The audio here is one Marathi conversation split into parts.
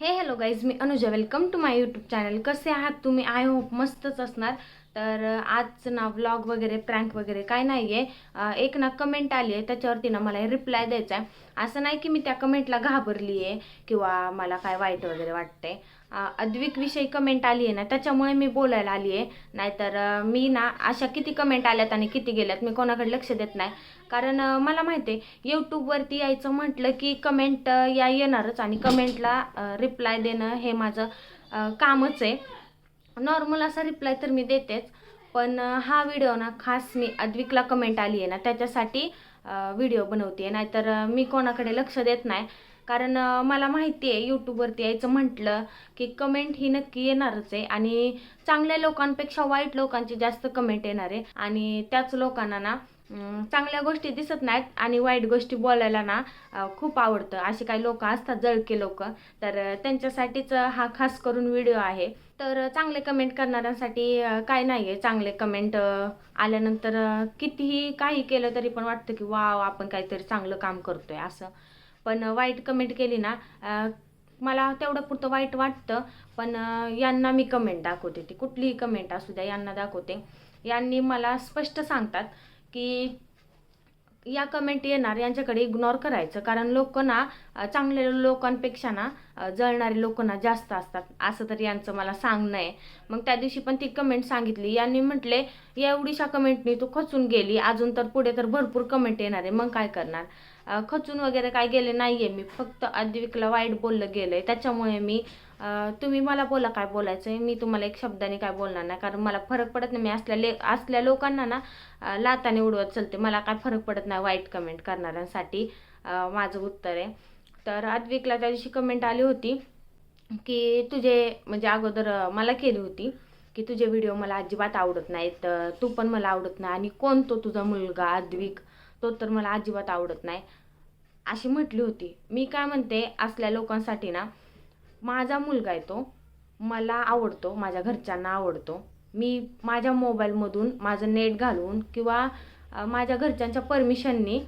हे hello guys me Anuja. Welcome to my YouTube channel कसे आहात तुम्ही? आय होप मस्तच असणार. तर आज ना व्लॉग वगैरे प्रँक वगैरे काय नाही आहे एक ना कमेंट आली आहे त्याच्यावरती ना मला रिप्लाय द्यायचा आहे असं नाही की मी त्या कमेंटला घाबरली आहे किंवा मला काय वाईट वगैरे वाटते अद्विक अद्विकविषयी कमेंट आली आहे ना त्याच्यामुळे मी बोलायला आली आहे नाहीतर मी ना अशा किती कमेंट आल्यात आणि किती गेल्यात मी कोणाकडे लक्ष देत नाही. कारण मला माहिती आहे यूट्यूबवरती यायचं म्हटलं की कमेंट या येणारच आणि कमेंटला रिप्लाय देणं हे माझं कामच आहे. नॉर्मल असा रिप्लाय तर मी देतेच पण हा व्हिडिओ ना खास मी अद्विकला कमेंट आली आहे ना त्याच्यासाठी व्हिडिओ बनवते नाहीतर मी कोणाकडे लक्ष देत नाही. कारण मला माहिती आहे यूट्यूबवरती यायचं म्हटलं की कमेंट ही नक्की येणारच आहे. आणि चांगल्या लोकांपेक्षा वाईट लोकांची जास्त कमेंट येणार आहे. आणि त्याच लोकांना ना चांगल्या गोष्टी दिसत नाहीत आणि वाईट गोष्टी बोलायला ना खूप आवडतं. असे काही लोक असतात जळके लोक. तर त्यांच्यासाठीच हा खास करून व्हिडिओ आहे. तर चांगले कमेंट करणाऱ्यांसाठी काय नाही आहे चांगले कमेंट आल्यानंतर कितीही काही केलं तरी पण वाटतं की वाव आपण काहीतरी चांगलं काम करतोय असं. पण वाईट कमेंट केली ना मला तेवढं पुरतं वाईट वाटतं. पण यांना मी कमेंट दाखवते. ती कुठलीही कमेंट असू द्या यांना दाखवते. यांनी मला स्पष्ट सांगतात. की या कमेंट येणार यांच्याकडे इग्नोर करायचं. कारण लोक ना चांगल्या लोकांपेक्षा ना जळणारे लोक ना जास्त असतात. असं तर यांचं मला सांगणं आहे. मग त्या दिवशी पण ती कमेंट सांगितली. यांनी म्हटले एवढीशा कमेंटनी तू खचून गेली. अजून तर पुढे तर भरपूर कमेंट येणार आहे. मग काय करणार? खचून वगैरे काय गेले नाही आहे मी फक्त आदिविकला वाईट बोललं गेलंय. त्याच्यामुळे मी तुम्ही मला बोला काय बोलायचं आहे मी तुम्हाला एक शब्दाने काय बोलणार नाही. कारण मला फरक पडत नाही. मी असल्या ले असल्या लोकांना ना लाताने उडवत चलते. मला काय फरक पडत नाही वाईट कमेंट करणाऱ्यांसाठी माझं उत्तर आहे. तर अद्विकला त्या दिवशी कमेंट आली होती की तुझे म्हणजे अगोदर मला केली होती की तुझे व्हिडिओ मला अजिबात आवडत नाहीत. तू पण मला आवडत नाही. आणि कोण तो तुझा मुलगा अद्विक तो तर मला अजिबात आवडत नाही. अशी म्हटली होती. मी काय म्हणते असल्या लोकांसाठी ना माझा मुलगा आहे तो मला आवडतो माझ्या घरच्यांना आवडतो. मी माझ्या मोबाईलमधून माझं नेट घालून किंवा माझ्या घरच्यांच्या परमिशननी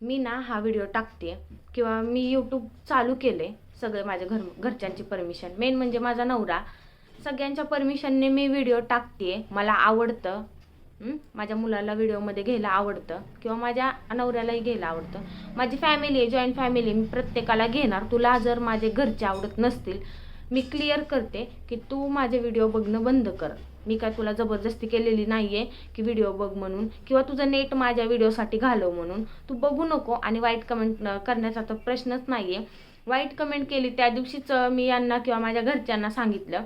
मी ना हा व्हिडिओ टाकते किंवा मी यूट्यूब चालू केले सगळे माझ्या घर घरच्यांची परमिशन. मेन म्हणजे माझा नवरा. सगळ्यांच्या परमिशनने मी व्हिडिओ टाकते मला आवडतं. माझ्या मुलाला व्हिडिओमध्ये घ्यायला आवडतं किंवा माझ्या नवऱ्यालाही घ्यायला आवडतं. माझी फॅमिली आहे जॉईंट फॅमिली मी प्रत्येकाला घेणार. तुला जर माझे घरचे आवडत नसतील मी क्लिअर करते की तू माझे व्हिडिओ बघणं बंद कर. मी काय तुला जबरदस्ती केलेली नाही आहे की व्हिडिओ बघ म्हणून किंवा तुझं नेट माझ्या व्हिडिओसाठी घालव म्हणून. तू बघू नको आणि वाईट कमेंट करण्याचा तर प्रश्नच नाही आहे वाईट कमेंट केली त्या दिवशीच मी यांना किंवा माझ्या घरच्यांना सांगितलं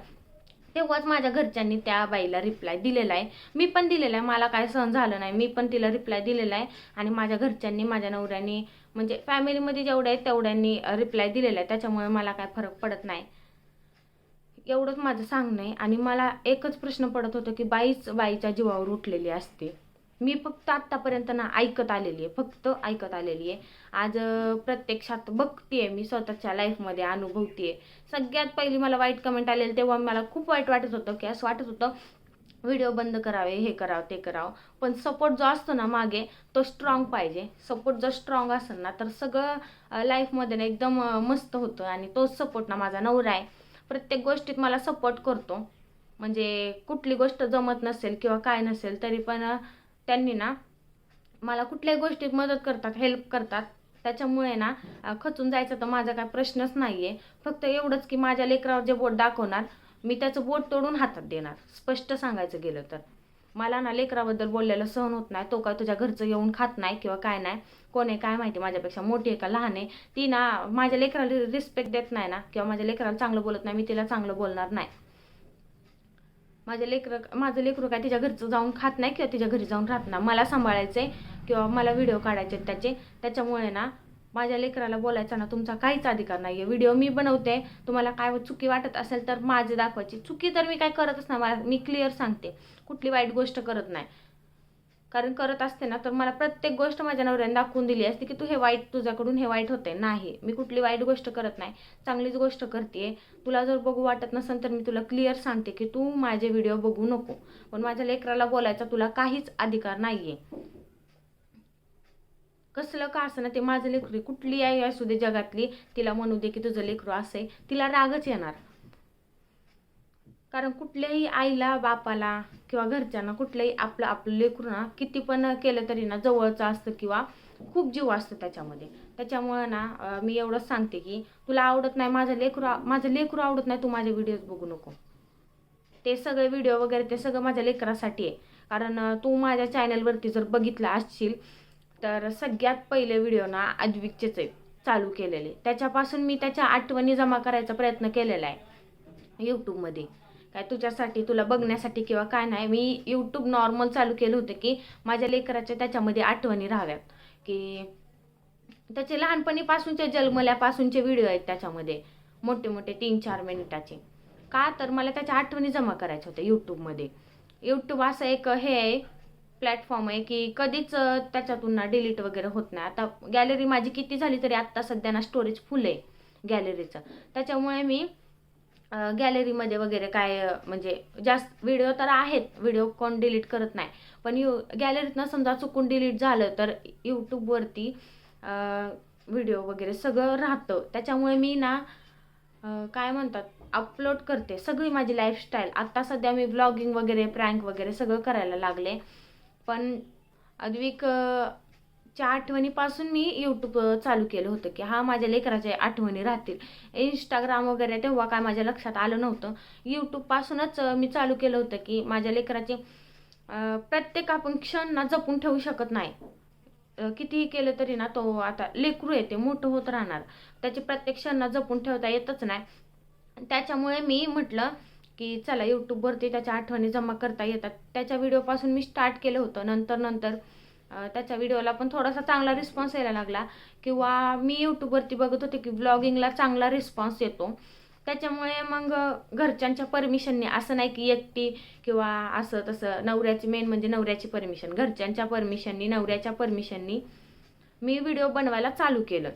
तेव्हाच माझ्या घरच्यांनी त्या बाईला रिप्लाय दिलेला आहे. मी पण दिलेला आहे. मला काय सहन झालं नाही. मी पण तिला रिप्लाय दिलेला आहे. आणि माझ्या घरच्यांनी माझ्या नवऱ्यानी म्हणजे फॅमिलीमध्ये जेवढ्या आहेत तेवढ्यांनी रिप्लाय दिलेला आहे. त्याच्यामुळे मला काय फरक पडत नाही. एवढंच माझं सांगणं आहे. आणि मला एकच प्रश्न पडत होतं की बाईच बाईच्या जीवावर उठलेली असते. मी फक्त आत्तापर्यंत ना ऐकत आलेली आहे फक्त ऐकत आलेली आहे. आज प्रत्यक्षात बघतीये मी स्वतःच्या लाईफमध्ये अनुभवतीये. सगळ्यात पहिली मला वाईट कमेंट आलेली तेव्हा मला खूप वाईट वाटत होतं की असं वाटत होतं व्हिडिओ बंद करावे हे करावं ते करावं. पण सपोर्ट जो असतो ना मागे तो स्ट्रॉंग पाहिजे. सपोर्ट जर स्ट्रॉंग असेल ना तर सगळं लाईफमध्ये ना एकदम मस्त होतं आणि तोच सपोर्ट ना माझा नवरा आहे. प्रत्येक गोष्टीत मला सपोर्ट करतो. म्हणजे कुठली गोष्ट जमत नसेल किंवा काय नसेल तरी पण त्यांनी ना मला कुठल्याही गोष्टीत मदत करतात हेल्प करतात. त्याच्यामुळे ना खचून जायचा तर माझा काय प्रश्नच नाही आहे फक्त एवढंच की माझ्या लेकरावर जे बोट दाखवणार मी त्याचं बोट तोडून हातात देणार. स्पष्ट सांगायचं गेलं तर. मला ना लेकराबद्दल बोललेलं सहन होत नाही. तो काय तुझ्या घरचं येऊन खात नाही किंवा काय नाही. कोण आहे काय माहिती माझ्यापेक्षा मोठी आहे का लहान आहे? ती ना माझ्या लेकराला रिस्पेक्ट देत नाही ना किंवा माझ्या लेकराला चांगलं बोलत नाही मी तिला चांगलं बोलणार नाही. माझ्या लेकरं माझं लेकरं काय तिच्या घरचं जाऊन खात नाही किंवा तिच्या घरी जाऊन राहत नाही. मला सांभाळायचंय किंवा मला व्हिडिओ काढायचे आहेत त्याचे. त्याच्यामुळे ना माझ्या लेकराला बोलायचा ना तुमचा काहीच अधिकार नाही आहे व्हिडिओ मी बनवते तुम्हाला काय चुकी वाटत असेल तर माझे दाखवायची. चुकी तर मी काय करतच नाही मला मी क्लिअर सांगते. कुठली वाईट गोष्ट करत नाही. कारण करत असते ना तर मला प्रत्येक गोष्ट माझ्या नवऱ्याने दाखवून दिली असते की तू हे वाईट तुझ्याकडून हे वाईट होते नाही मी कुठली वाईट गोष्ट करत नाही. चांगलीच गोष्ट करते तुला जर बघू वाटत नसेल तर मी तुला क्लिअर सांगते की तू माझे व्हिडिओ बघू नको. पण माझ्या लेकराला बोलायचा तुला काहीच अधिकार नाही आहे कसलं का असं ना ते माझं लेकरू कुठली आई असू दे जगातली तिला म्हणू दे की तुझं लेकरू असं आहे. तिला रागच येणार. कारण कुठल्याही आईला बापाला किंवा घरच्यांना कुठल्याही आपलं आपलं लेकरू ना किती पण केलं तरी ना जवळचं असतं किंवा खूप जीव असतो त्याच्यामध्ये. त्याच्यामुळं ना मी एवढंच सांगते की तुला आवडत नाही माझं लेकरू माझं लेकरू आवडत नाही तू माझे व्हिडिओज बघू नको. ते सगळे व्हिडिओ वगैरे ते सगळं माझ्या लेकरासाठी आहे. कारण तू माझ्या चॅनलवरती जर बघितलं असशील तर सगळ्यात पहिले व्हिडिओ ना अद्विकचेच आहेत चालू केलेले. त्याच्यापासून मी त्याच्या आठवणी जमा करायचा प्रयत्न केलेला आहे. यूट्यूबमध्ये काय तुझ्यासाठी तुला बघण्यासाठी किंवा काय नाही मी यूट्यूब नॉर्मल चालू केलं होतं की माझ्या लेकराच्या त्याच्यामध्ये आठवणी राहाव्यात. की त्याचे लहानपणीपासूनचे जन्मल्यापासूनचे व्हिडिओ आहेत त्याच्यामध्ये मोठे मोठे तीन चार मिनिटाचे. का तर मला त्याच्या आठवणी जमा करायच्या होत्या यूट्यूबमध्ये यूट्यूब असं एक हे आहे प्लॅटफॉर्म आहे की कधीच त्याच्यातून ना डिलीट वगैरे होत नाही. आता गॅलरी माझी किती झाली तरी आत्ता सध्या ना स्टोरेज फुल आहे गॅलरीचं त्याच्यामुळे मी गॅलरीमध्ये वगैरे काय म्हणजे जास्त व्हिडिओ तर आहेत व्हिडिओ कोण डिलीट करत नाही. पण यू गॅलरीतनं समजा चुकून डिलीट झालं तर यूट्यूबवरती व्हिडिओ वगैरे सगळं राहतं. त्याच्यामुळे मी ना काय म्हणतात अपलोड करते. सगळी माझी लाईफस्टाईल आत्ता सध्या मी ब्लॉगिंग वगैरे प्रँक वगैरे सगळं करायला लागले. पण अद्विक च्या आठवणीपासून मी यूट्यूब चालू केलं होतं की हा माझ्या लेकराच्या आठवणी राहतील. इंस्टाग्राम वगैरे तेव्हा काय माझ्या लक्षात आलं नव्हतं. यूट्यूबपासूनच मी चालू केलं होतं की माझ्या लेकराचे प्रत्येक आपण क्षण ना जपून ठेवू शकत नाही. कितीही केलं तरी ना तो आता लेकरू येते मोठं होत राहणार. त्याचे प्रत्येक क्षणना जपून ठेवता येतच नाही. त्याच्यामुळे मी म्हटलं की चला यूट्यूबवरती त्याच्या आठवणी जमा करता येतात. त्याच्या व्हिडिओपासून मी स्टार्ट केलं होतं. नंतर नंतर त्याच्या व्हिडिओला पण थोडासा चांगला रिस्पॉन्स यायला लागला. किंवा मी यूट्यूबवरती बघत होते की ब्लॉगिंगला चांगला रिस्पॉन्स येतो. त्याच्यामुळे मग घरच्यांच्या परमिशनने असं नाही की एकटी किंवा असं तसं नवऱ्याची मेन म्हणजे नवऱ्याची परमिशन घरच्यांच्या परमिशननी नवऱ्याच्या परमिशननी मी व्हिडिओ बनवायला चालू केलं.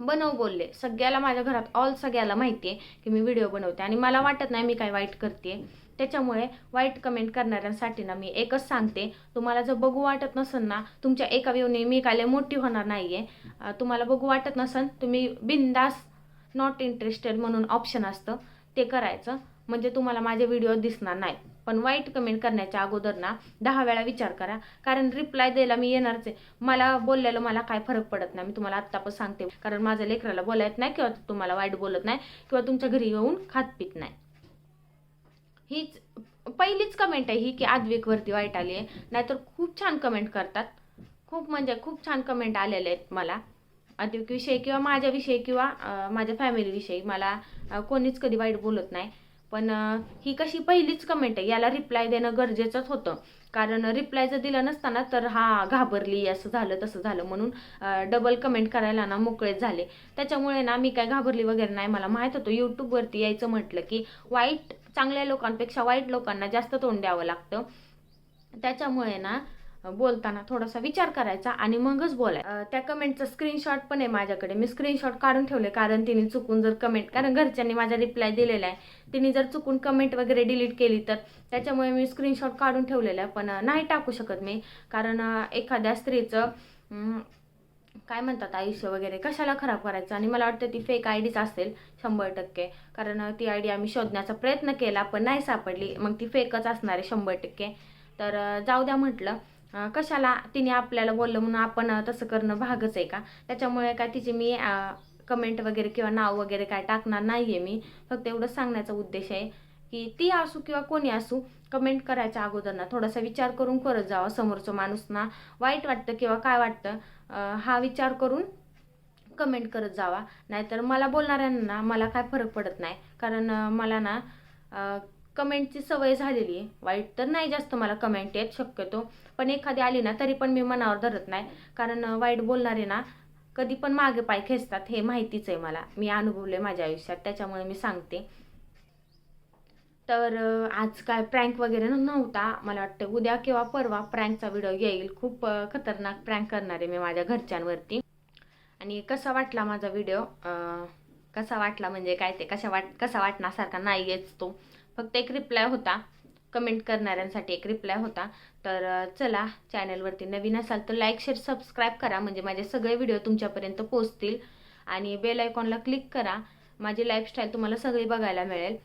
बनव बोलले. सगळ्याला माझ्या घरात ऑल सगळ्याला माहिती आहे की मी व्हिडिओ बनवते. आणि मला वाटत नाही मी काय वाईट करते त्याच्यामुळे वाईट कमेंट करणाऱ्यांसाठी ना मी एकच सांगते तुम्हाला जर बघू वाटत नसेल ना तुमच्या एका व्ह्यूने मी काले मोठी होणार नाही आहे तुम्हाला बघू वाटत नसेल तुम्ही बिंदास नॉट इंटरेस्टेड म्हणून ऑप्शन असतं ते करायचं. म्हणजे तुम्हाला माझे व्हिडिओ दिसणार नाही पण वाईट कमेंट करण्याच्या अगोदर ना दहा वेळा विचार करा. कारण रिप्लाय द्यायला मी येणारच आहे. मला बोललेलं मला काय फरक पडत नाही. मी तुम्हाला आत्ता पण सांगते. कारण माझ्या लेकराला बोलायत नाही किंवा तुम्हाला वाईट बोलत नाही किंवा तुमच्या घरी येऊन खात पित नाही. हीच पहिलीच कमेंट आहे ही की आद्विकवरती वाईट आली आहे. नाहीतर खूप छान कमेंट करतात. खूप म्हणजे खूप छान कमेंट आलेले आहेत मला. आद्विकविषयी किंवा माझ्याविषयी किंवा माझ्या फॅमिलीविषयी मला कोणीच कधी वाईट बोलत नाही. पण ही कशी पहिलीच कमेंट आहे याला रिप्लाय देणं गरजेचंच होतं. कारण रिप्लाय जर दिला नसताना तर हा घाबरली असं झालं तसं झालं म्हणून डबल कमेंट करायला ना मोकळेच झाले. त्याच्यामुळे ना मी काय घाबरली वगैरे नाही. मला माहीत होतं यूट्यूबवरती यायचं म्हटलं की वाईट चांगल्या लोकांपेक्षा वाईट लोकांना जास्त तोंड द्यावं लागतं. त्याच्यामुळे ना बोलताना थोडासा विचार करायचा आणि मगच बोलाय त्या कमेंटचा स्क्रीनशॉट पण आहे माझ्याकडे. मी स्क्रीनशॉट काढून ठेवले कारण तिने चुकून जर कमेंट कारण घरच्यांनी माझा रिप्लाय दिलेला आहे. तिने जर चुकून कमेंट वगैरे डिलीट केली तर त्याच्यामुळे मी स्क्रीनशॉट काढून ठेवलेला आहे. पण नाही टाकू शकत मी. कारण एखाद्या स्त्रीचं काय म्हणतात आयुष्य वगैरे कशाला खराब करायचं? आणि मला वाटतं ती फेक आय डीच असेल शंभर टक्के. कारण ती आय डी आम्ही शोधण्याचा प्रयत्न केला पण नाही सापडली. मग ती फेकच असणार आहे शंभर टक्के. तर जाऊ द्या म्हटलं. कशाला तिने आपल्याला बोललं म्हणून आपण तसं करणं भागच आहे का? त्याच्यामुळे काय तिची मी कमेंट वगैरे किंवा नाव वगैरे काय टाकणार नाही आहे मी. फक्त एवढंच सांगण्याचा उद्देश आहे की ती असू किंवा कोणी असू कमेंट करायच्या अगोदर ना थोडासा विचार करून करत जावा. समोरचं माणूस ना वाईट वाटतं किंवा काय वाटतं हा विचार करून कमेंट करत जावा. नाहीतर मला बोलणाऱ्यांना मला काय फरक पडत नाही. कारण मला ना कमेंटची सवय झालेली आहे. वाईट तर नाही जास्त मला कमेंट येत शक्यतो. पण एखादी आली ना तरी पण मी मनावर धरत नाही. कारण वाईट बोलणारे ना कधी पण मागे पाय खेचतात हे माहितीच आहे मला. मी अनुभवले माझ्या आयुष्यात त्याच्यामुळे मी सांगते. तर आज काय प्रँक वगैरे नव्हता मला वाटतं. उद्या किंवा परवा प्रँकचा व्हिडिओ येईल. खूप खतरनाक प्रँक करणार आहे मी माझ्या घरच्यांवरती. आणि कसा वाटला माझा व्हिडिओ कसा वाटला म्हणजे काय ते? कशा वाट कसा वाटण्यासारखा नाही येच तो. फक्त एक रिप्लाय होता. कमेंट करणाऱ्यांसाठी एक रिप्लाय होता. तर चला चॅनलवरती नवीन असाल तर लाईक शेअर सबस्क्राईब करा. म्हणजे माझे सगळे व्हिडिओ तुमच्यापर्यंत पोचतील आणि बेल आयकॉनला क्लिक करा. माझी लाईफस्टाईल तुम्हाला सगळी बघायला मिळेल.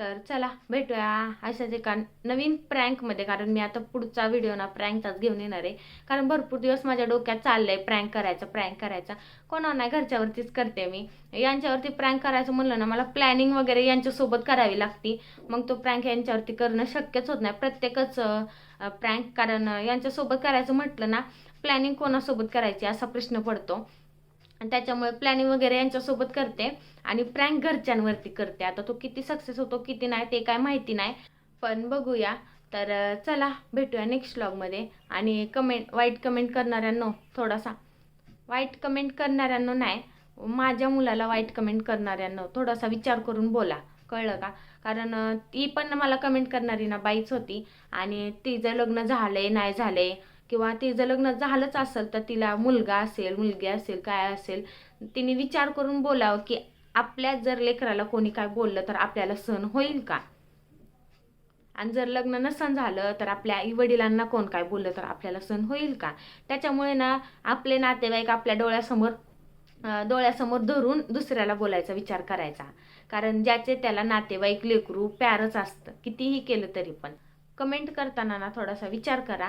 तर चला भेटूया अशाच एका नवीन प्रँकमध्ये कारण मी आता पुढचा व्हिडिओ ना प्रँकचाच घेऊन येणार आहे. कारण भरपूर दिवस माझ्या डोक्यात चाललंय प्रँक करायचा प्रँक करायचा. कोणा नाही घरच्यावरतीच करते मी. यांच्यावरती प्रँक करायचं म्हणलं ना मला प्लॅनिंग वगैरे यांच्यासोबत करावी लागती. मग तो प्रँक यांच्यावरती करणं शक्यच होत नाही. प्रत्येकच प्रँक कारण यांच्यासोबत करायचं म्हटलं ना प्लॅनिंग कोणासोबत करायची असा प्रश्न पडतो. आणि त्याच्यामुळे प्लॅनिंग वगैरे यांच्यासोबत करते. आणि प्रँक घरच्यांवरती करते. आता तो किती सक्सेस होतो किती नाही ते काय माहिती नाही. पण बघूया. तर चला भेटूया नेक्स्ट व्लॉगमध्ये आणि कमेंट वाईट कमेंट करणाऱ्यांनो थोडासा. वाईट कमेंट करणाऱ्यांनो नाही. माझ्या मुलाला वाईट कमेंट करणाऱ्यांनो थोडासा विचार करून बोला. कळलं का? कारण ती पण मला कमेंट करणारी ना बाईच होती. आणि तिचं लग्न झालंय नाही झालंय. किंवा तिचं लग्न झालंच असेल तर तिला मुलगा असेल मुलगी असेल काय असेल तिने विचार करून बोलावं की आपल्या जर लेकराला कोणी काय बोललं तर आपल्याला सण होईल का? आणि जर लग्न नसन झालं तर आपल्या आई वडिलांना कोण काय बोललं तर आपल्याला सण होईल का? त्याच्यामुळे ना आपले नातेवाईक आपल्या डोळ्यासमोर डोळ्यासमोर धरून दुसऱ्याला बोलायचा विचार करायचा. कारण ज्याचे त्याला नातेवाईक लेकरू प्यारच असतं. कितीही केलं तरी पण. कमेंट करताना ना थोडासा विचार करा.